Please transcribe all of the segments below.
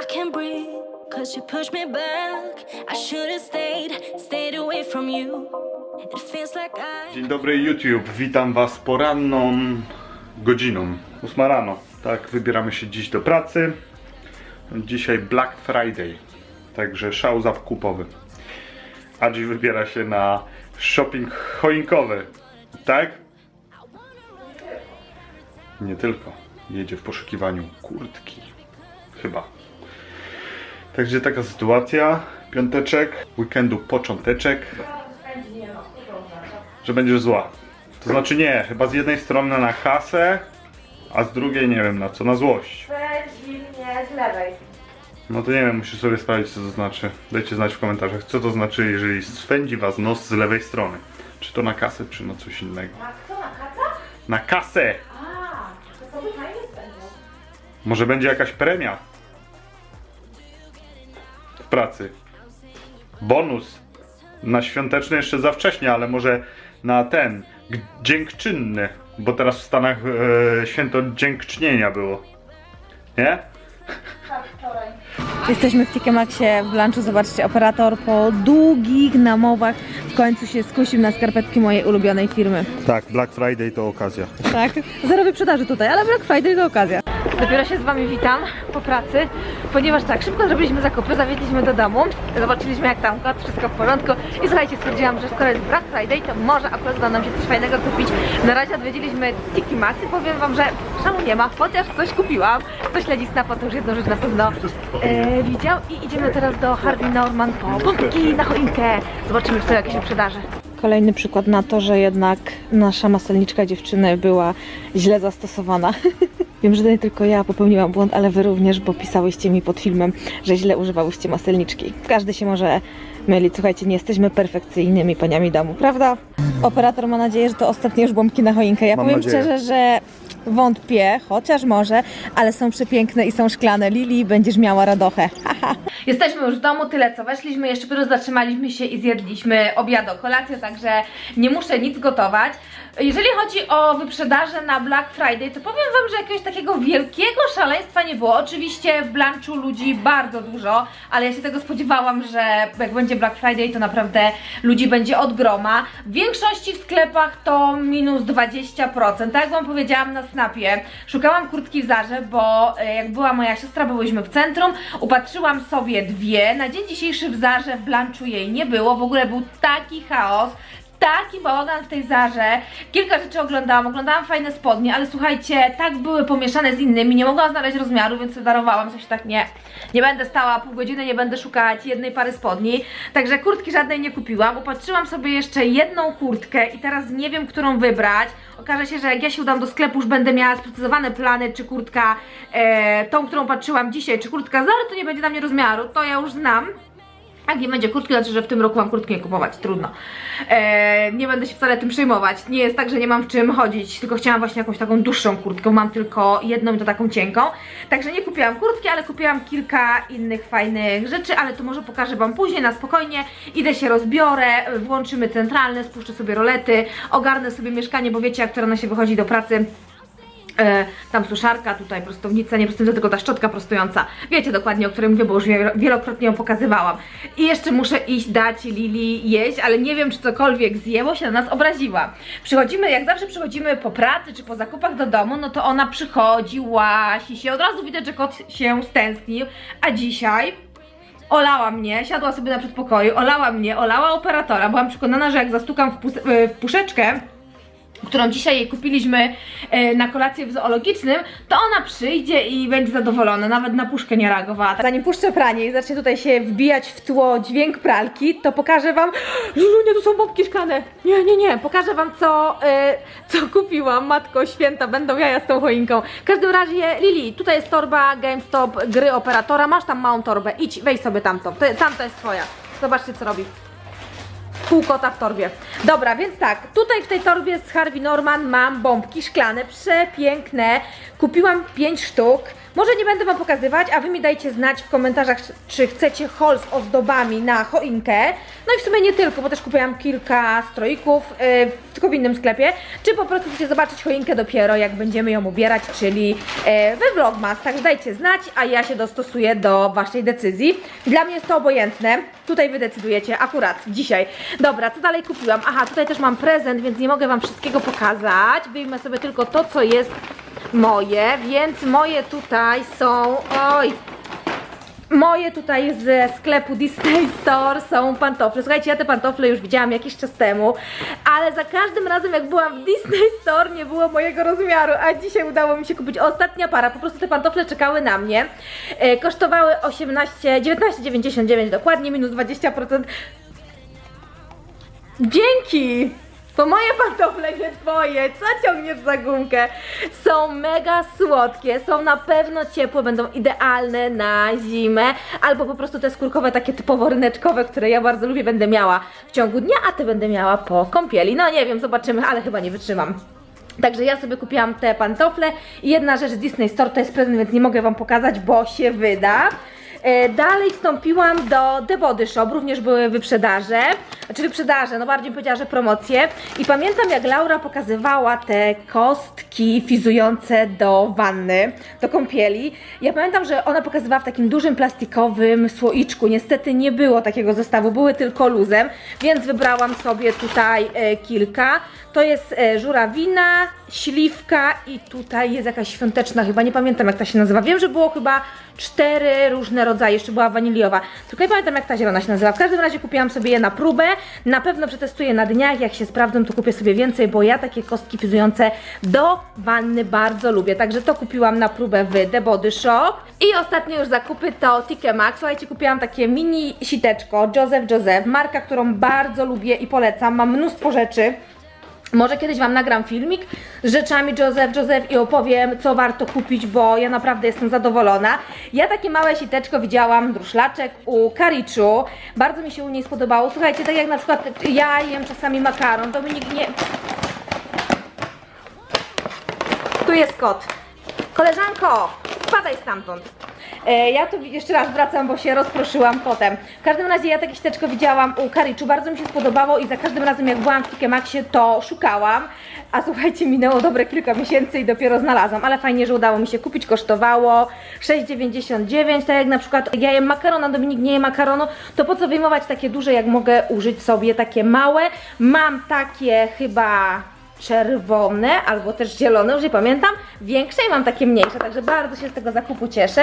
I can't breathe, cause you pushed me back. I should have stayed, stayed away from you. It feels like I. Dzień dobry YouTube, witam was poranną godziną. 8 rano. Tak, wybieramy się dziś do pracy. Dzisiaj Black Friday, także szał zakupowy. A dziś wybiera się na shopping choinkowy, tak? Nie tylko. Jedzie w poszukiwaniu kurtki. Chyba. Także taka sytuacja. Piąteczek, weekendu począteczek że będziesz zła. To znaczy nie, chyba z jednej strony na kasę, a z drugiej nie wiem na co, na złość. Pędzi mnie z lewej. No to nie wiem, musisz sobie sprawdzić co to znaczy. Dajcie znać w komentarzach, co to znaczy, jeżeli swędzi was nos z lewej strony. Czy to na kasę, czy na coś innego. A kto na kaca? Na kasę! A, to sobie fajnie spędzą. Może będzie jakaś premia pracy. Bonus. Na świąteczny jeszcze za wcześnie, ale może na ten dziękczynny, bo teraz w Stanach e, święto dziękcznienia było. Nie? Tak, wczoraj. Jesteśmy w TK Maxie w lunchu, zobaczcie, operator po długich namowach w końcu się skusił na skarpetki mojej ulubionej firmy. Tak, Black Friday to okazja. Tak, zero wyprzedaży tutaj, ale Black Friday to okazja. Dopiero się z Wami witam po pracy, ponieważ tak, szybko zrobiliśmy zakupy, zawiedliśmy do domu, zobaczyliśmy jak tam kot, wszystko w porządku i słuchajcie, stwierdziłam, że skoro jest Black Friday, to może akurat uda nam się coś fajnego kupić. Na razie odwiedziliśmy Tiki Max powiem Wam, że szału nie ma, chociaż coś kupiłam. Ktoś śledzi snapa, to już jedną rzecz na pewno e, widział i idziemy teraz do Harvey Norman po pompki na choinkę. Zobaczymy, czy są jakieś wyprzedaże. Kolejny przykład na to, że jednak nasza maselniczka dziewczyny była źle zastosowana. Wiem, że to nie tylko ja popełniłam błąd, ale wy również, bo pisałyście mi pod filmem, że źle używałyście maselniczki. Każdy się może mylić. Słuchajcie, nie jesteśmy perfekcyjnymi paniami domu, prawda? Operator ma nadzieję, że to ostatnie już bombki na choinkę. Ja Mam powiem nadzieję. szczerze, że wątpię, chociaż może, ale są przepiękne i są szklane. Lili, będziesz miała radochę. Jesteśmy już w domu, tyle co weszliśmy, jeszcze dopiero zatrzymaliśmy się i zjedliśmy obiad, kolację, także nie muszę nic gotować. Jeżeli chodzi o wyprzedaże na Black Friday, to powiem Wam, że jakiegoś takiego wielkiego szaleństwa nie było. Oczywiście w Blanchu ludzi bardzo dużo, ale ja się tego spodziewałam, że jak będzie Black Friday, to naprawdę ludzi będzie od groma. W większości w sklepach to minus 20%. Tak jak Wam powiedziałam na snapie, szukałam kurtki w Zarze, bo e, jak była moja siostra, byłyśmy w centrum, upatrzyłam sobie dwie. Na dzień dzisiejszy w Zarze w Blanchu jej nie było, w ogóle był taki chaos taki bałagan w tej Zarze. Kilka rzeczy oglądałam, oglądałam fajne spodnie, ale słuchajcie, tak były pomieszane z innymi, nie mogłam znaleźć rozmiaru, więc darowałam coś tak nie. Nie będę stała pół godziny, nie będę szukać jednej pary spodni. Także kurtki żadnej nie kupiłam. Upatrzyłam sobie jeszcze jedną kurtkę i teraz nie wiem, którą wybrać. Okaże się, że jak ja się udam do sklepu, już będę miała sprecyzowane plany, czy kurtka e, tą, którą patrzyłam dzisiaj, czy kurtka Zary, to nie będzie na mnie rozmiaru, to ja już znam. Jak nie będzie kurtki, znaczy, że w tym roku mam kurtki nie kupować, trudno. Eee, nie będę się wcale tym przejmować. Nie jest tak, że nie mam w czym chodzić, tylko chciałam właśnie jakąś taką dłuższą kurtkę. Mam tylko jedną i to taką cienką. Także nie kupiłam kurtki, ale kupiłam kilka innych fajnych rzeczy, ale to może pokażę Wam później na spokojnie. Idę się rozbiorę, włączymy centralne, spuszczę sobie rolety, ogarnę sobie mieszkanie, bo wiecie jak to rano się wychodzi do pracy. E, tam suszarka, tutaj prostownica, nie prostownica, tylko ta szczotka prostująca. Wiecie dokładnie, o której mówię, bo już wielo- wielokrotnie ją pokazywałam. I jeszcze muszę iść dać Lili jeść, ale nie wiem, czy cokolwiek zje, bo się na nas obraziła. Przychodzimy, jak zawsze przychodzimy po pracy, czy po zakupach do domu, no to ona przychodzi, łasi się, od razu widać, że kot się stęsknił, a dzisiaj olała mnie, siadła sobie na przedpokoju, olała mnie, olała operatora. Byłam przekonana, że jak zastukam w, w puszeczkę, którą dzisiaj jej kupiliśmy e, na kolację w zoologicznym, to ona przyjdzie i będzie zadowolona, nawet na puszkę nie reagowała. Zanim puszczę pranie i zacznie tutaj się wbijać w tło dźwięk pralki, to pokażę wam, Lulunia, tu są bombki szklane. Nie, nie, nie, pokażę wam co, e, co kupiłam, matko święta, będą jaja z tą choinką. W każdym razie, Lili, tutaj jest torba GameStop gry operatora, masz tam małą torbę, idź, weź sobie tamtą, tamta jest twoja. Zobaczcie co robi pół kota w torbie. Dobra, więc tak, tutaj w tej torbie z Harvey Norman mam bombki szklane, przepiękne. Kupiłam 5 sztuk. Może nie będę Wam pokazywać, a Wy mi dajcie znać w komentarzach, czy chcecie haul z ozdobami na choinkę. No i w sumie nie tylko, bo też kupiłam kilka stroików, yy, tylko w innym sklepie. Czy po prostu chcecie zobaczyć choinkę dopiero, jak będziemy ją ubierać, czyli yy, we Vlogmas. Także dajcie znać, a ja się dostosuję do Waszej decyzji. Dla mnie jest to obojętne. Tutaj Wy decydujecie, akurat dzisiaj. Dobra, co dalej kupiłam? Aha, tutaj też mam prezent, więc nie mogę Wam wszystkiego pokazać. Wyjmę sobie tylko to, co jest moje, więc moje tutaj są, oj, moje tutaj ze sklepu Disney Store są pantofle. Słuchajcie, ja te pantofle już widziałam jakiś czas temu, ale za każdym razem jak byłam w Disney Store nie było mojego rozmiaru, a dzisiaj udało mi się kupić ostatnia para. Po prostu te pantofle czekały na mnie. E, kosztowały 18, 19,99 dokładnie, minus 20%. Dzięki! To moje pantofle, nie twoje. Co ciągniesz za gumkę? Są mega słodkie, są na pewno ciepłe, będą idealne na zimę. Albo po prostu te skórkowe, takie typowo ryneczkowe, które ja bardzo lubię, będę miała w ciągu dnia, a te będę miała po kąpieli. No nie wiem, zobaczymy, ale chyba nie wytrzymam. Także ja sobie kupiłam te pantofle i jedna rzecz z Disney Store to jest prezent, więc nie mogę Wam pokazać, bo się wyda. E, Dalej wstąpiłam do The Body Shop, również były wyprzedaże, znaczy wyprzedaże, no bardziej powiedziała, że promocje. I pamiętam jak Laura pokazywała te kostki fizujące do wanny, do kąpieli. Ja pamiętam, że ona pokazywała w takim dużym plastikowym słoiczku. Niestety nie było takiego zestawu, były tylko luzem, więc wybrałam sobie tutaj e, kilka. To jest e, żurawina, śliwka i tutaj jest jakaś świąteczna, chyba nie pamiętam jak ta się nazywa. Wiem, że było chyba cztery różne rodzaje, jeszcze była waniliowa. Tylko nie pamiętam jak ta zielona się nazywa. W każdym razie kupiłam sobie je na próbę. Na pewno przetestuję na dniach, jak się sprawdzą, to kupię sobie więcej, bo ja takie kostki fizujące do wanny bardzo lubię. Także to kupiłam na próbę w The Body Shop. I ostatnie już zakupy to Tike Max. Słuchajcie, kupiłam takie mini siteczko Joseph Joseph, marka, którą bardzo lubię i polecam. Mam mnóstwo rzeczy. Może kiedyś Wam nagram filmik z rzeczami Joseph Joseph i opowiem, co warto kupić, bo ja naprawdę jestem zadowolona. Ja takie małe siteczko widziałam, druszlaczek u Kariczu. Bardzo mi się u niej spodobało. Słuchajcie, tak jak na przykład ja jem czasami makaron, Dominik nie... Tu jest kot. Koleżanko, spadaj stamtąd. E, ja tu jeszcze raz wracam, bo się rozproszyłam kotem. W każdym razie ja takie ścieczko widziałam u Kariczu, bardzo mi się spodobało i za każdym razem jak byłam w Tike Maxie to szukałam. A słuchajcie, minęło dobre kilka miesięcy i dopiero znalazłam, ale fajnie, że udało mi się kupić, kosztowało 6,99, tak jak na przykład ja jem makarona, Dominik nie je makaronu, to po co wyjmować takie duże, jak mogę użyć sobie takie małe. Mam takie chyba czerwone albo też zielone, już nie pamiętam, większe i mam takie mniejsze, także bardzo się z tego zakupu cieszę.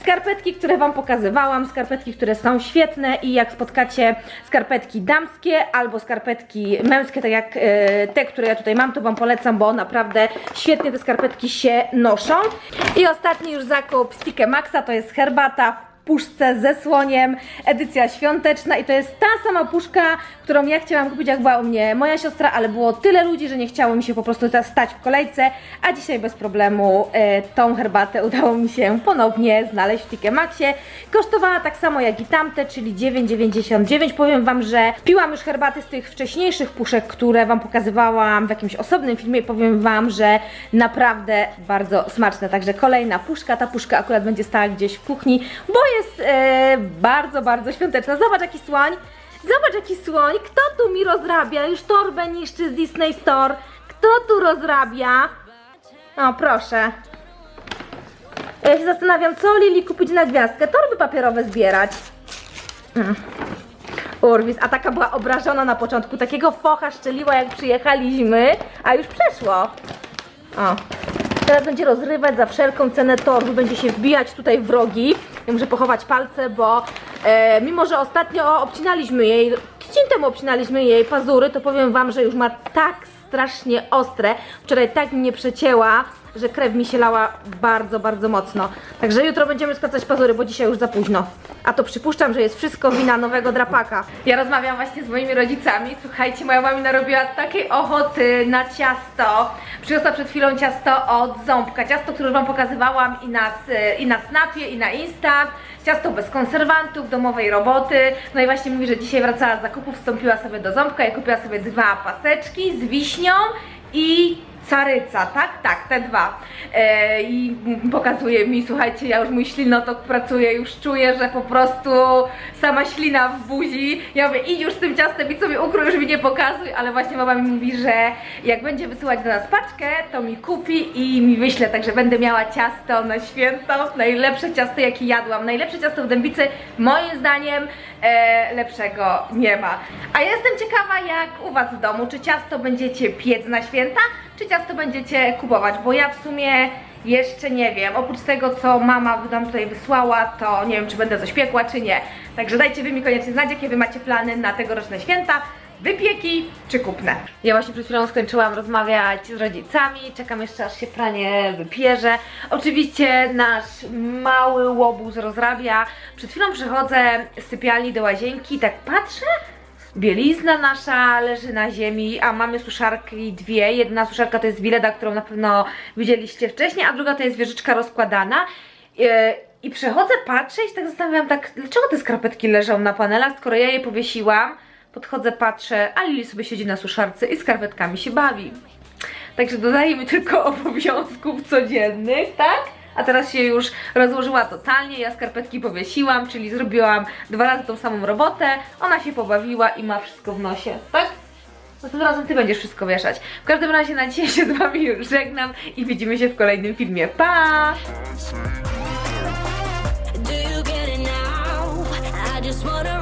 Skarpetki, które Wam pokazywałam, skarpetki, które są świetne i jak spotkacie skarpetki damskie albo skarpetki męskie, tak jak e, te, które ja tutaj mam, to Wam polecam, bo naprawdę świetnie te skarpetki się noszą. I ostatni już zakup z Maxa to jest herbata puszce ze słoniem, edycja świąteczna i to jest ta sama puszka, którą ja chciałam kupić jak była u mnie moja siostra, ale było tyle ludzi, że nie chciało mi się po prostu stać w kolejce, a dzisiaj bez problemu e, tą herbatę udało mi się ponownie znaleźć w Tike Maxie. Kosztowała tak samo jak i tamte, czyli 9,99. Powiem Wam, że piłam już herbaty z tych wcześniejszych puszek, które Wam pokazywałam w jakimś osobnym filmie powiem Wam, że naprawdę bardzo smaczne. Także kolejna puszka, ta puszka akurat będzie stała gdzieś w kuchni, bo jest e, bardzo, bardzo świąteczna. Zobacz jaki słoń, zobacz jaki słoń, kto tu mi rozrabia, już torbę niszczy z Disney Store, kto tu rozrabia? O proszę. Ja się zastanawiam, co Lili kupić na gwiazdkę, torby papierowe zbierać. Mm. Urwis, a taka była obrażona na początku, takiego focha szczeliła jak przyjechaliśmy, a już przeszło. O. Teraz będzie rozrywać za wszelką cenę torby, będzie się wbijać tutaj w rogi. Ja muszę pochować palce, bo e, mimo, że ostatnio obcinaliśmy jej, tydzień temu obcinaliśmy jej pazury, to powiem Wam, że już ma tak strasznie ostre. Wczoraj tak mnie przecięła, że krew mi się lała bardzo, bardzo mocno. Także jutro będziemy skracać pazury, bo dzisiaj już za późno. A to przypuszczam, że jest wszystko wina nowego drapaka. Ja rozmawiam właśnie z moimi rodzicami. Słuchajcie, moja mama narobiła takiej ochoty na ciasto. Przyniosła przed chwilą ciasto od Ząbka. Ciasto, które Wam pokazywałam i na, i na Snapie, i na Insta. Ciasto bez konserwantów, domowej roboty. No i właśnie mówi, że dzisiaj wracała z zakupów, wstąpiła sobie do Ząbka i kupiła sobie dwa paseczki z wiśnią i Caryca, tak? Tak, te dwa. E, I pokazuje mi, słuchajcie, ja już mój ślinotok pracuje, już czuję, że po prostu sama ślina w buzi. Ja mówię, idź już z tym ciastem i sobie ukrój, już mi nie pokazuj, ale właśnie mama mi mówi, że jak będzie wysyłać do nas paczkę, to mi kupi i mi wyśle, także będę miała ciasto na święto, najlepsze ciasto jakie jadłam, najlepsze ciasto w Dębicy, moim zdaniem e, lepszego nie ma. A jestem ciekawa jak u Was w domu, czy ciasto będziecie piec na święta, czy ciasto będziecie kupować, bo ja w sumie jeszcze nie wiem, oprócz tego co mama nam tutaj wysłała, to nie wiem czy będę coś piekła czy nie. Także dajcie Wy mi koniecznie znać, jakie Wy macie plany na tegoroczne święta. Wypieki czy kupne? Ja właśnie przed chwilą skończyłam rozmawiać z rodzicami, czekam jeszcze aż się pranie wypierze. Oczywiście nasz mały łobuz rozrabia. Przed chwilą przychodzę z sypialni do łazienki, tak patrzę, Bielizna nasza leży na ziemi, a mamy suszarki dwie. Jedna suszarka to jest Wileda, którą na pewno widzieliście wcześniej, a druga to jest wieżyczka rozkładana. E, I przechodzę, patrzę i się tak zastanawiam, tak, dlaczego te skarpetki leżą na panelach, skoro ja je powiesiłam. Podchodzę, patrzę, a Lili sobie siedzi na suszarce i skarpetkami się bawi. Także dodaje mi tylko obowiązków codziennych, tak? A teraz się już rozłożyła totalnie, ja skarpetki powiesiłam, czyli zrobiłam dwa razy tą samą robotę, ona się pobawiła i ma wszystko w nosie, tak? Następnym razem ty będziesz wszystko wieszać. W każdym razie na dzisiaj się z wami już żegnam i widzimy się w kolejnym filmie. Pa! Just wanna